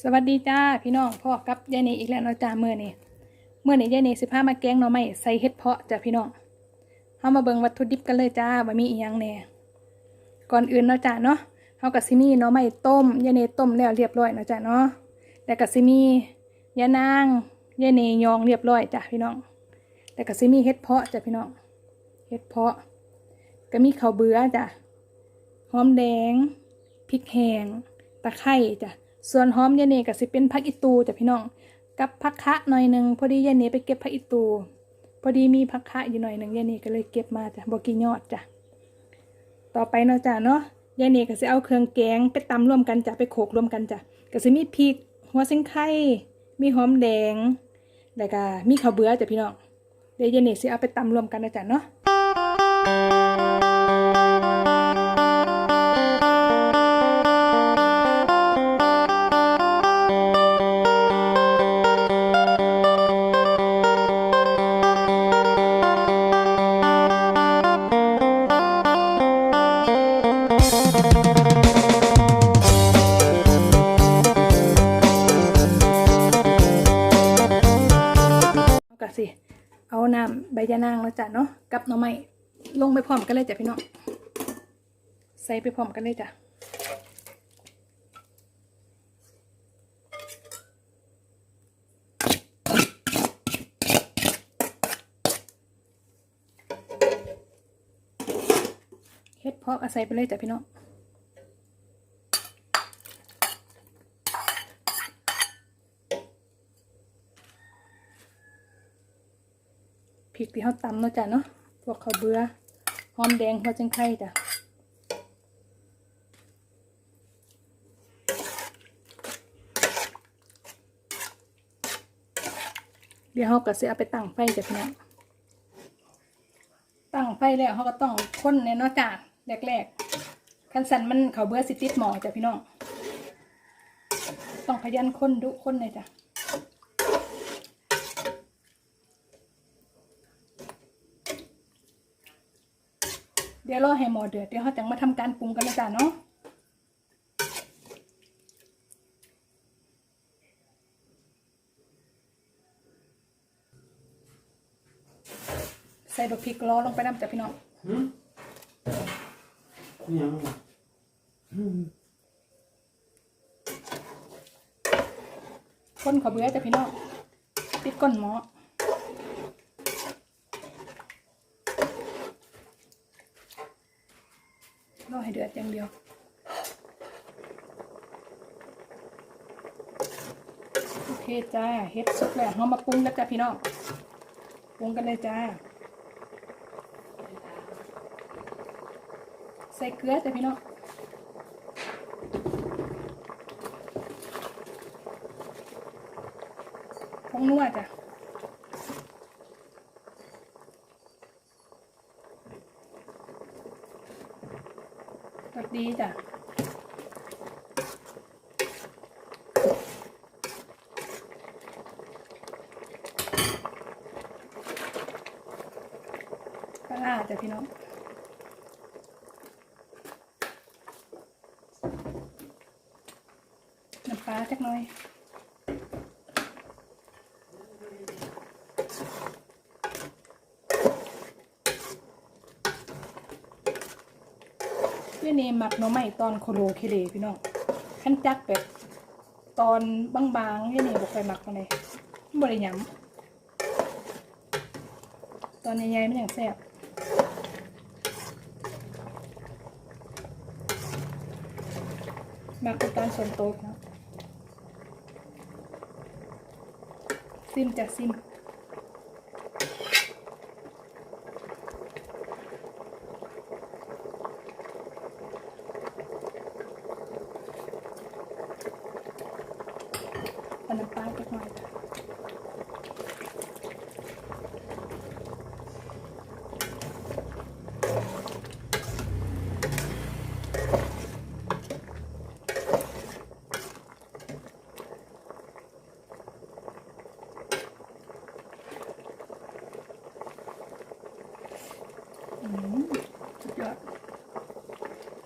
สวัสดีจ้าพี่น้องพ่อกับยายเนอีกแล้วเนาะจ้าเมื่อนี้เมื่อนี้ยายเนสิพามาแกงหน่อไม้ใส่เห็ดเพาะจ้าพี่น้องเฮามาเบิ่งวัตถุดิบกันเลยจ้าว่ามีอีหยังแน่ก่อนอื่นเนาะจ้าเนาะเฮาก็สิมีหน่อไม้ต้มยายเนต้มแล้วเรียบร้อยเนาะจ้าเนาะแล้วก็สิมียานางยายเนยองเรียบร้อยจ้าพี่น้องแล้วก็สิมีเห็ดเพาะจ้าพี่น้องเห็ดเพาะ ก็มีข้าวเบื่อจ้ะหอมแดงพริกแห้งตะไคร้จ้ะ ส่วนหอมยาเนก็สิเป็นผักอีตูจ้ะพี่น้อง กับผักคะหน่อยหนึ่งพอดียาเนไปเก็บผักอีตู พอดีมีผักคะอยู่หน่อยหนึ่งยาเนก็เลยเก็บมาจ้ะบกินยอดจ้ะ ต่อไปเนาะจ้ะเนาะยาเนก็สิเอาเครื่องแกงไปตำร่วมกันจ้ะไปโขลกร่วมกันจ้ะก็สิมีพริก หัวเส้นไข่มีหอมแดงแล้วก็มีข้าวเบื่อจ้ะพี่น้องเดี๋ยวยาเนสิเอาไปตำรวมกันนะจ้ะเนาะ สิเอาน้ำใบยะนางแล้วจ้ะเนาะกับหน่อไม้ลงไปพร้อมกันเลยจ้ะพี่น้องใส่ไปพร้อมกันเลยจ้ะเฮ็ดเพาะก็ใส่ไปเลยจ้ะพี่น้อง ริกที่เขาตำเนาะจ้ะเนาะพวกข้าวเบื่อหอมแดงหัวจังไข่จ้ะเดี๋ยวเขาก็สิเอาไปตั้งไฟจ้ะพี่น้องตั้งไฟแล้วเขาก็ต้องคนเนี่ยเนาะจ้ะแรกๆคันสันมันเขาเบื่อสิติดหมอจ้ะพี่น้องต้องขยันค้นดุค้นเลยจ้ะ ดี๋ยวรอให้หมอเดือดเดี๋ยวเขาจะมาทำการปรุงกันนะจ๊ะเนาะใส่ดอกพริกล้อลงไปน้ำจ้ะพี่น้องหืมยังคนขอเบื่อจ้ะพี่น้องปิดก้นหม้อ รอให้เดือดอย่างเดียวโอเคจ้าเฮ็ดสุกแล้วเรามาปรุงแล้วจ้ะพี่น้องปรุงกันเลยจ้า ใส่เกลือจ้ะพี่น้องผงนัวจ้ะ ดีจ้ะปลาร้าจ้ะพี่น้องน้ำปลาจักหน่อย เรื่องนี้หมักน่อไม้ตอนโคโลเคเลพี่น้องขั้นจักแบบตอนบางๆเรื่องนี้บอกไปหมักมาเลยบริยำตอนใหญ่ๆมันอย่างแซ่บหมักตอนส่วนโต๊ะนะซิมจากซิม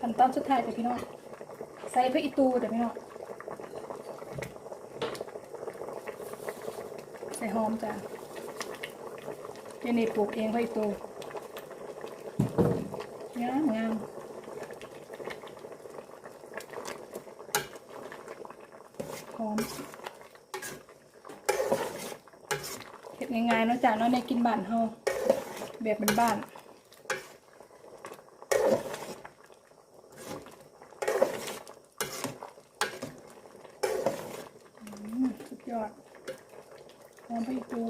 ขั้นตอนสุดท้ายแต่พี่น้องใส่พระอีตูเด้อพี่น้องใส่หอมจ้ะเจนี่ปลูกเองพระอีตูงามงามหอมเห็ดง่ายๆนาะจ้ะเนาะในกินบ้านเฮาแบบเป็นบ้าน ดยอดหอมไปอีกตัว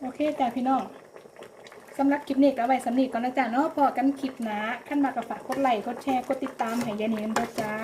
โอเคจ้าพี่น้องสำหรับคลิปนี้ก็เอาไว้สำนีก่อนนะจ๊ะเนาะพอกันคลิปหนาขั้นมากกับฝากกดไลค์กดแชร์กดติดตามให้ยายนีนด้วยจ้า